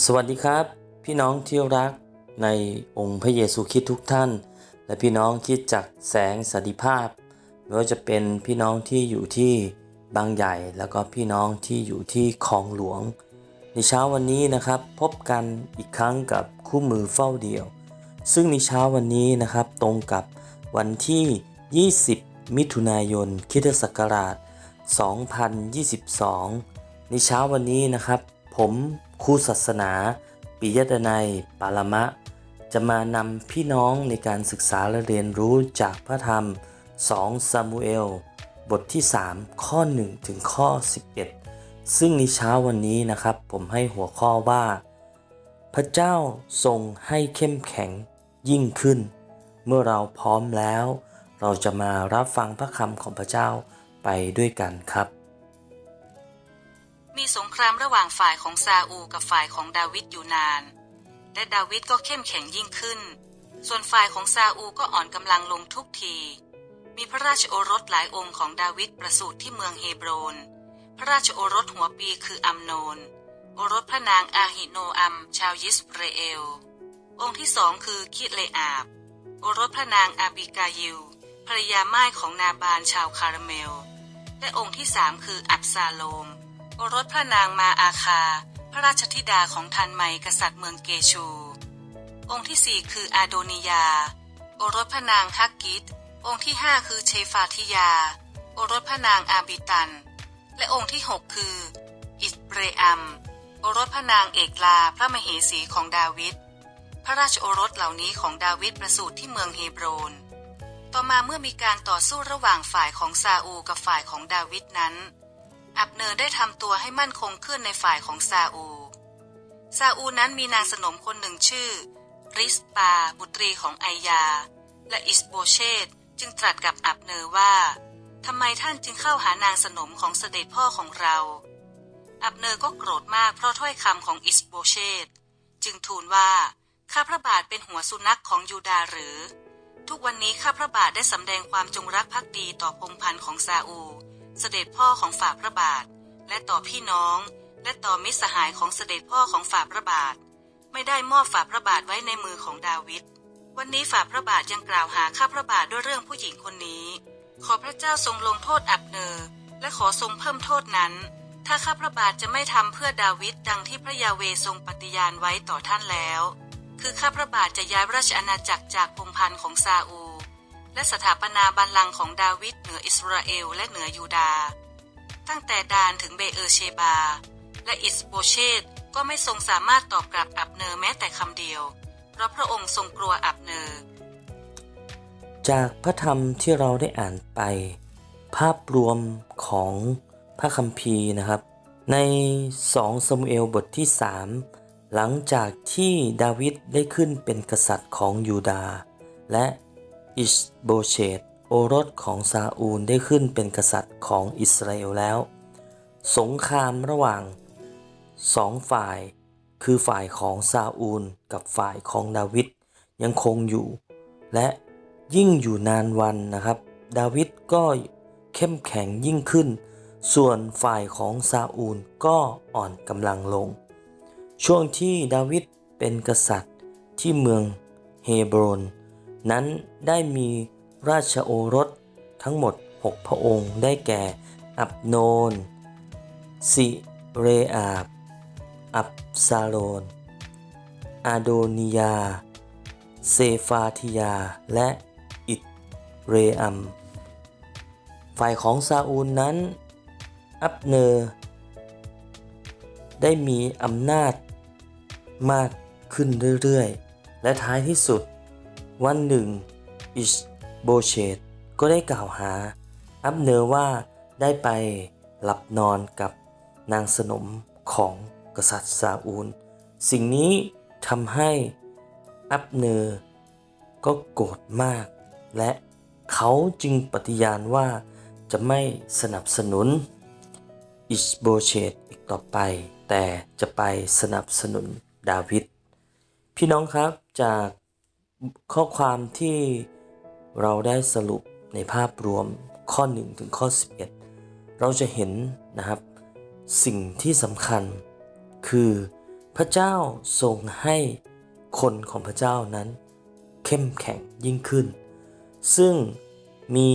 สวัสดีครับ พี่น้องที่รักในองค์พระเยซูคริสต์ทุกท่าน และพี่น้องคิดจากแสงสันติภาพไม่ว่าจะเป็นพี่น้องที่อยู่ที่บางใหญ่แล้วก็พี่น้องที่อยู่ที่คลองหลวง ในเช้าวันนี้นะครับ พบกันอีกครั้งกับคู่มือเฝ้าเดี่ยว ซึ่งในเช้าวันนี้นะครับตรงกับวันที่ 20 มิถุนายนคริสตศักราช 2022 ในเช้าวันนี้นะครับ ผม ครูศาสนา ปิยดนัย ปารมะ จะมานำพี่น้องในการศึกษาและเรียนรู้จากพระธรรม 2 ซามูเอล บทที่ 3 ข้อ 1 ถึงข้อ 11 ซึ่งในเช้าวันนี้นะครับ ผมให้หัวข้อว่า พระเจ้าทรงให้เข้มแข็งยิ่งขึ้น เมื่อเราพร้อมแล้ว เราจะมารับฟังพระคำของพระเจ้าไปด้วยกันครับ มีสงครามระหว่างฝ่ายของซาอูกับฝ่ายของดาวิดอยู่นาน และดาวิดก็เข้มแข็งยิ่งขึ้น ส่วนฝ่ายของซาอูก็อ่อนกำลังลงทุกที มีพระราชโอรสหลายองค์ของดาวิดประสูติที่เมืองเฮบรน พระราชโอรสหัวปีคืออัมโนน โอรสพระนางอาหิโนอัม ชาวยิสเรเอล องค์ที่สองคือคิเลอาบ โอรสพระนางอาบิกายิลภรยาม่ายของนาบานชาวคาราเมล และองค์ที่สามคืออับซาโลม รสพระนางมาอาคา พระราชธิดาของทันไมกษัตริย์เมืองเกชู องค์ที่สี่คืออาโดนิยา โอรสพระนางฮักกิตองค์ที่ห้าคือเชฟาธิยา โอรสพระนางอาบิตัน และองค์ที่หกคือ อิสเบรอัม โอรสพระนางเอกลาพระมเหสีของดาวิด พระราชโอรสเหล่านี้ของดาวิดประสูติที่เมืองเฮบรน ต่อมาเมื่อมีการต่อสู้ระหว่างฝ่ายของซาอูกับฝ่ายของดาวิดนั้น อับเนอร์ได้ทำตัวให้มั่นคงขึ้นในฝ่ายของซาอู ซาอูนั้นมีนางสนมคนหนึ่งชื่อ ริสปา บุตรีของไอยา และอิสโบเชตจึงตรัสกับอับเนอร์ว่าทำไมท่านจึงเข้าหานางสนมของเสด็จพ่อของเรา อับเนอร์ก็โกรธมากเพราะถ้อยคำของอิสโบเชตจึงทูลว่า ข้าพระบาทเป็นหัวสุนัขของยูดาหรือ ทุกวันนี้ข้าพระบาทได้สำแดงความจงรักภักดีต่อพงพันธ์ของซาอู เสด็จพ่อของฝ่าพระบาท และต่อพี่น้อง และต่อมิตรสหายของเสด็จพ่อของฝ่าพระบาท ไม่ได้มอบฝ่าพระบาทไว้ในมือของดาวิดวันนี้ฝ่าพระบาทยังกล่าวหาข้าพระบาทด้วยเรื่องผู้หญิงคนนี้ ขอพระเจ้าทรงลงโทษอับเนอร์และขอทรงเพิ่มโทษนั้น ถ้าข้าพระบาทจะไม่ทำเพื่อดาวิดดังที่พระยาเวทรงปฏิญาณไว้ต่อท่านแล้ว คือข้าพระบาทจะย้ายราชอาณาจักรจากพงพันธ์ของซาอู และสถาปนาบัลลังก์ของดาวิดเหนืออิสราเอลและเหนือยูดาห์ตั้งแต่ดานถึงเบเออเชบา และอิสโบเชตก็ไม่ทรงสามารถตอบกลับอับเนอร์แม้แต่คำเดียว เพราะพระองค์ทรงกลัวอับเนอร์จากพระธรรมที่เราได้อ่านไป ภาพรวมของพระคัมภีร์นะครับ ใน2ซามูเอลบทที่ 3 หลังจากที่ดาวิดได้ขึ้นเป็นกษัตริย์ของยูดาห์และ อิสโบเชตโอรสของซาอูลได้ขึ้นเป็นกษัตริย์ของอิสราเอลแล้ว สงครามระหว่างสองฝ่าย คือฝ่ายของซาอูลกับฝ่ายของดาวิดยังคงอยู่ และยิ่งอยู่นานวันนะครับ ดาวิดก็เข้มแข็งยิ่งขึ้น ส่วนฝ่ายของซาอูลก็อ่อนกำลังลง ช่วงที่ดาวิดเป็นกษัตริย์ที่เมืองเฮบรน นั้นได้มีราชโอรสทั้งหมด 6 พระองค์ได้แก่ อับโนน สิเรอาบ อับซาโลน อาโดนิยา เซฟาธิยา และอิตเรอัม ฝ่ายของซาอูลนั้น อับเนอร์ ได้มีอำนาจมากขึ้นเรื่อย ๆ และท้ายที่สุด วันหนึ่ง อิชโบเชตก็ได้กล่าวหา อับเนอร์ว่าได้ไปหลับนอนกับนางสนมของกษัตริย์ซาอูล สิ่งนี้ทำให้อับเนอร์ก็โกรธมาก และเขาจึงปฏิญาณว่าจะไม่สนับสนุนอิชโบเชตอีกต่อไป แต่จะไปสนับสนุนดาวิดพี่น้องครับจาก ข้อความที่เราได้สรุปในภาพรวมข้อ 1 ถึงข้อ 11 เราจะเห็นนะครับ สิ่งที่สำคัญ คือพระเจ้าทรงให้คนของพระเจ้านั้น เข้มแข็งยิ่งขึ้น ซึ่งมี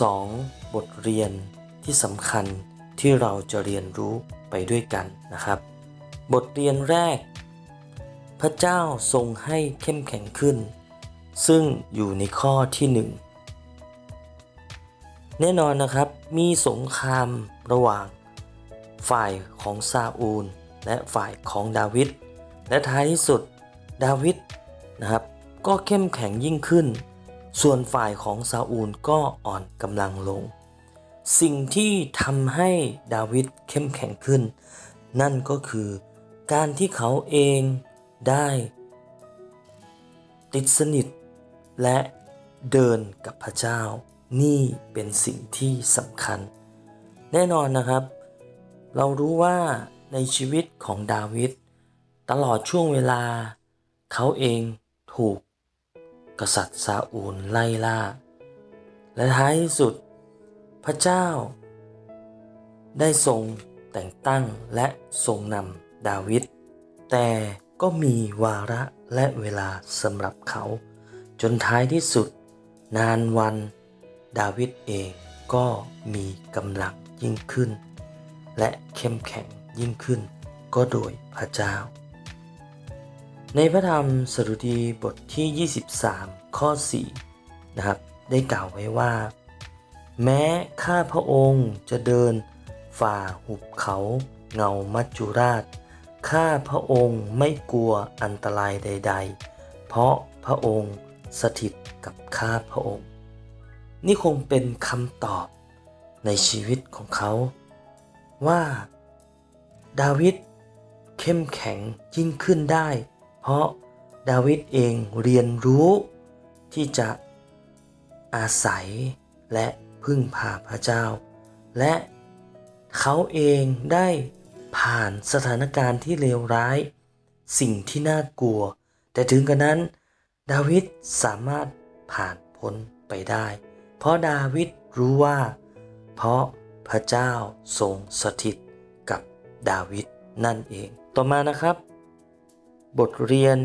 สองบทเรียนที่สำคัญที่เราจะเรียนรู้ไปด้วยกันนะครับ บทเรียนแรก พระเจ้าทรงให้เข้มแข็งขึ้น ซึ่งอยู่ในข้อที่หนึ่งแน่นอนนะครับมีสงครามระหว่าง ฝ่ายของซาอูล และฝ่ายของดาวิดและท้ายที่สุดดาวิดนะครับ ก็เข้มแข็งยิ่งขึ้น ส่วนฝ่ายของซาอูลก็อ่อนกำลังลง สิ่งที่ทำให้ดาวิดเข้มแข็งขึ้น นั่นก็คือการที่เขาเอง ได้ ติดสนิท และเดินกับพระเจ้า นี่เป็นสิ่งที่สำคัญ แน่นอนนะครับ เรารู้ว่าในชีวิตของดาวิดตลอดช่วงเวลา เขาเองถูกกษัตริย์ซาอูลไล่ล่า และท้ายที่สุดพระเจ้า ได้ทรงแต่งตั้งและทรงนำดาวิดแต่ ก็มีวาระและเวลาสำหรับเขา จนท้ายที่สุด นานวัน ดาวิดเองก็มีกำลังยิ่งขึ้น และเข้มแข็งยิ่งขึ้น ก็โดยพระเจ้า ในพระธรรมสดุดีบทที่ 23 ข้อ 4 นะครับ ได้กล่าวไว้ว่า แม้ข้าพระองค์จะเดินฝ่าหุบเขาเงามัจจุราช ข้าพระองค์ไม่กลัวอันตรายใด ๆ เพราะพระองค์สถิตกับข้าพระองค์ นี่คงเป็นคำตอบในชีวิตของเขา ว่า ดาวิดเข้มแข็งยิ่งขึ้นได้ เพราะดาวิดเองเรียนรู้ที่จะอาศัยและพึ่งพาพระเจ้า และเขาเองได้ ผ่านสถานการณ์ที่เลวร้าย สิ่งที่น่ากลัว แต่ถึงกระนั้น ดาวิดสามารถผ่านพ้นไปได้ เพราะดาวิดรู้ว่า เพราะพระเจ้าทรงสถิตกับดาวิดนั่นเอง ต่อมานะครับ บทเรียน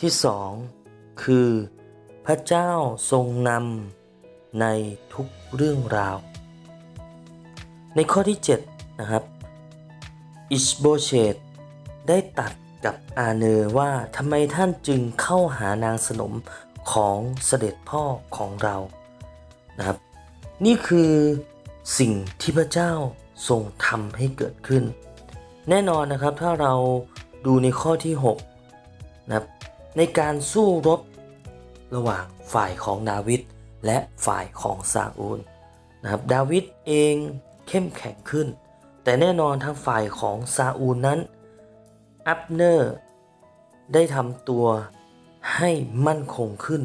ที่สองคือ พระเจ้าทรงนำในทุกเรื่องราว ในข้อที่ 7 นะครับ อิชโบเชตได้ตัดกับอาเนอว่าทำไมท่านจึงเข้าหานางสนมของเสด็จพ่อของเรานะครับ นี่คือสิ่งที่พระเจ้าทรงทำให้เกิดขึ้น แน่นอนนะครับถ้าเราดูในข้อที่6นะครับในการสู้รบระหว่างฝ่ายของดาวิดและฝ่ายของซาอูลนะครับดาวิดเองเข้มแข็งขึ้น แต่แน่นอนทางฝ่ายของซาอูลนั้น อับเนอร์ ได้ทำตัวให้มั่นคงขึ้น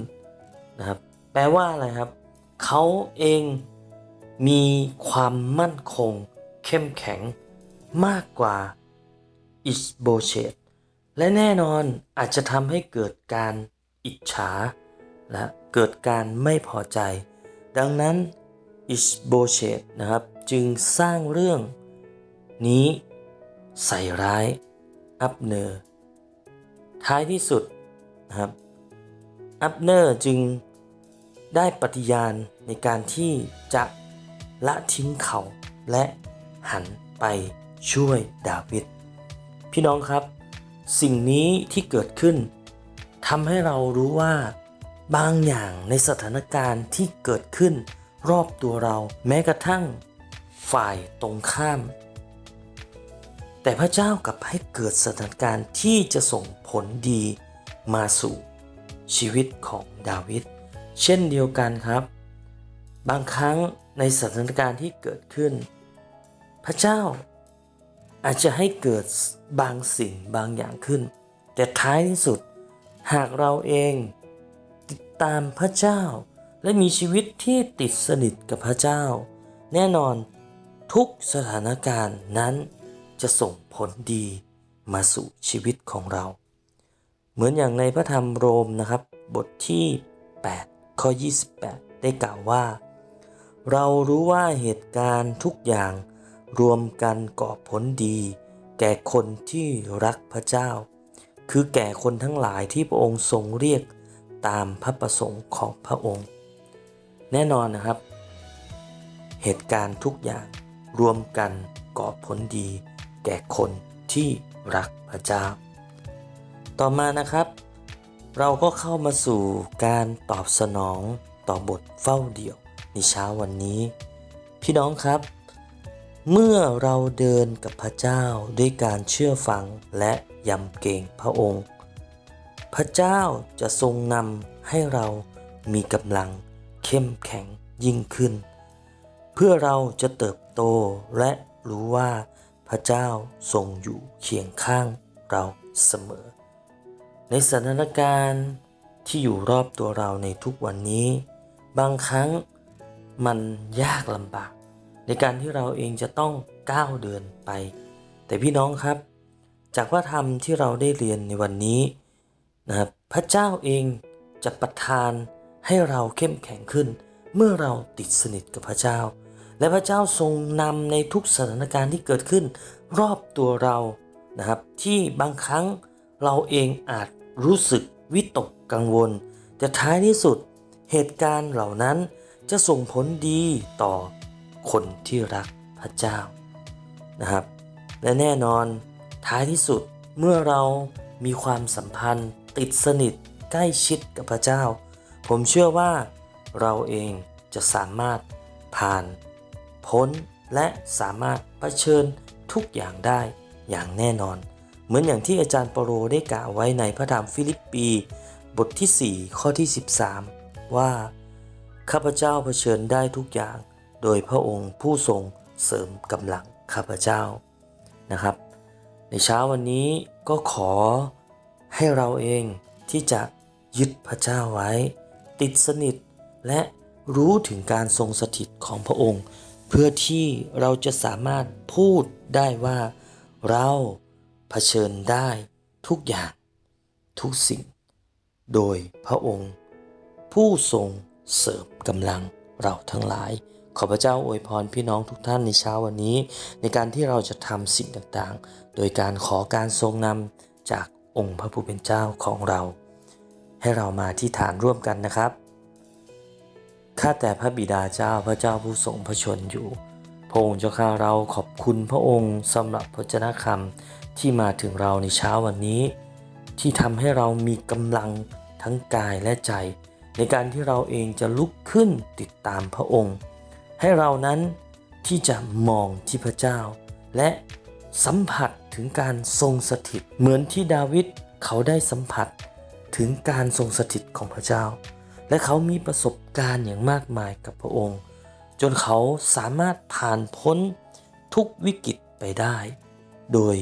นะครับ แปลว่าอะไรครับ เขาเองมีความมั่นคง เข้มแข็งมากกว่าอิสโบเชตและแน่นอนอาจจะทำให้เกิดการอิจฉา และเกิดการไม่พอใจ ดังนั้นอิสโบเชตนะครับจึงสร้างเรื่อง นี้ ใส่ร้ายอับเนอร์ท้ายที่สุดนะครับอับเนอร์จึงได้ปฏิญาณในการที่จะละทิ้งเขาและหันไปช่วยดาวิดพี่น้องครับ สิ่งนี้ที่เกิดขึ้นทำให้เรารู้ว่าบางอย่างในสถานการณ์ที่เกิดขึ้นรอบตัวเรา แม้กระทั่งฝ่ายตรงข้าม แต่พระเจ้ากลับให้เกิดสถานการณ์ที่จะส่งผลดีมาสู่ชีวิตของดาวิดเช่นเดียวกันครับ บางครั้งในสถานการณ์ที่เกิดขึ้น พระเจ้าอาจจะให้เกิดบางสิ่งบางอย่างขึ้น แต่ท้ายที่สุดหากเราเองติดตามพระเจ้า และมีชีวิตที่ติดสนิทกับพระเจ้า แน่นอนทุกสถานการณ์นั้น จะส่งผลดีมาสู่ชีวิตของเรา เหมือนอย่างในพระธรรมโรมนะครับ บทที่ 8 ข้อ 28 ได้กล่าวว่า เรารู้ว่าเหตุการณ์ทุกอย่างรวมกันก่อผลดี แก่คนที่รักพระเจ้า คือแก่คนทั้งหลายที่พระองค์ทรงเรียกตามพระประสงค์ของพระองค์ แน่นอนนะครับ เหตุการณ์ทุกอย่างรวมกันก่อผลดี แก่คนที่รักพระเจ้า ต่อมานะครับ เราก็เข้ามาสู่การตอบสนองต่อบทเฝ้าเดี่ยวในเช้าวันนี้ พี่น้องครับ เมื่อเราเดินกับพระเจ้าด้วยการเชื่อฟังและยำเกรงพระองค์ พระเจ้าจะทรงนำให้เรามีกำลังเข้มแข็งยิ่งขึ้น เพื่อเราจะเติบโตและรู้ว่า พระเจ้าทรงอยู่เคียงข้างเราเสมอ ในสถานการณ์ที่อยู่รอบตัวเราในทุกวันนี้ บางครั้งมันยากลำบาก ในการที่เราเองจะต้องก้าวเดินไป แต่พี่น้องครับ จากพระธรรมที่เราได้เรียนในวันนี้นะครับพระเจ้าเองจะประทานให้เราเข้มแข็งขึ้น เมื่อเราติดสนิทกับพระเจ้า และพระเจ้าทรงนำในทุกสถานการณ์ที่เกิดขึ้น รอบตัวเรานะครับ ที่บางครั้งเราเองอาจรู้สึกวิตกกังวล แต่ท้ายที่สุดเหตุการณ์เหล่านั้นจะส่งผลดีต่อคนที่รักพระเจ้านะครับ และแน่นอนท้ายที่สุดเมื่อเรามีความสัมพันธ์ ติดสนิทใกล้ชิดกับพระเจ้า ผมเชื่อว่าเราเองจะสามารถผ่าน พ้นและสามารถเผชิญทุกอย่างได้อย่างแน่นอน เหมือนอย่างที่อาจารย์เปโลได้กล่าวไว้ในพระธรรมฟิลิปปี บทที่ 4 ข้อที่ 13 ว่า ข้าพเจ้าเผชิญได้ทุกอย่าง โดยพระองค์ผู้ทรงเสริมกำลังข้าพเจ้านะครับ ในเช้าวันนี้ก็ขอให้เราเองที่จะยึดพระเจ้าไว้ ติดสนิทและรู้ถึงการทรงสถิตของพระองค์ เพื่อที่เราจะสามารถพูดได้ว่าเราเผชิญได้ทุกอย่างทุกสิ่ง โดยพระองค์ ผู้ทรงเสริมกำลังเราทั้งหลาย ขอพระเจ้าอวยพรพี่น้องทุกท่านในเช้าวันนี้ ในการที่เราจะทำสิ่งต่างๆ โดยการขอการทรงนำจากองค์พระผู้เป็นเจ้าของเรา ให้เรามาที่ฐานร่วมกันนะครับ ข้าแต่พระบิดาเจ้าพระเจ้าผู้ทรงพระชนอยู่ พระองค์เจ้าข้าเราขอบคุณพระองค์สำหรับพระเจนะคำที่มาถึงเราในเช้าวันนี้ ที่ทำให้เรามีกำลังทั้งกายและใจ ในการที่เราเองจะลุกขึ้นติดตามพระองค์ ให้เรานั้นที่จะมองที่พระเจ้า และสัมผัสถึงการทรงสถิต เหมือนที่ดาวิดเขาได้สัมผัสถึงการทรงสถิตของพระเจ้า และเขามีประสบการณ์อย่างมากมายกับพระองค์ จนเขาสามารถผ่านพ้นทุกวิกฤตไปได้ โดย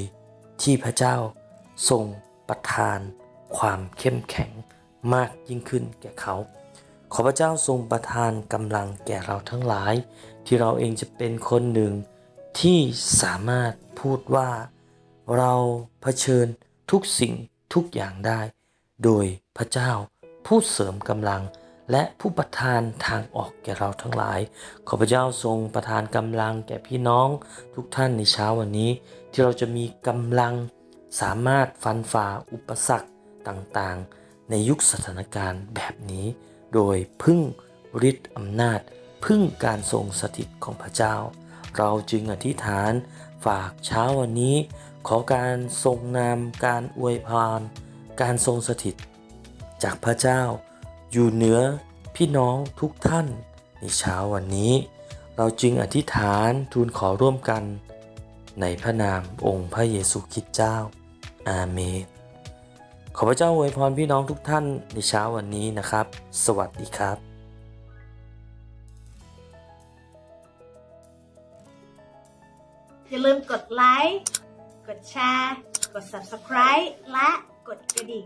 ที่พระเจ้าทรงประทานความเข้มแข็งมากยิ่งขึ้นแก่เขา ขอพระเจ้าทรงประทานกำลังแก่เราทั้งหลาย ที่เราเองจะเป็นคนหนึ่งที่สามารถพูดว่าเราเผชิญทุกสิ่งทุกอย่างได้ โดยพระเจ้า ผู้เสริมกำลัง และผู้ประทานทางออกแก่เราทั้งหลาย ขอพระเจ้าทรงประทานกำลังแก่พี่น้องทุกท่านในเช้าวันนี้ ที่เราจะมีกำลังสามารถฟันฝ่าอุปสรรคต่างๆ ในยุคสถานการณ์แบบนี้ โดยพึ่งฤทธิ์อำนาจ พึ่งการทรงสถิตของพระเจ้า เราจึงอธิษฐานฝากเช้าวันนี้ ขอการทรงนามการอวยพรการทรงสถิต จากพระเจ้า อยู่เหนือพี่น้องทุกท่าน ในเช้าวันนี้ เราจึงอธิษฐานทูลขอร่วมกัน ในพระนามองค์พระเยซูคริสต์เจ้า อาเมนขอพระเจ้าอวยพรพี่น้องทุกท่านในเช้าวันนี้นะครับ สวัสดีครับอย่าลืมกดไลค์ กดแชร์ กด Subscribe และกดกระดิ่ง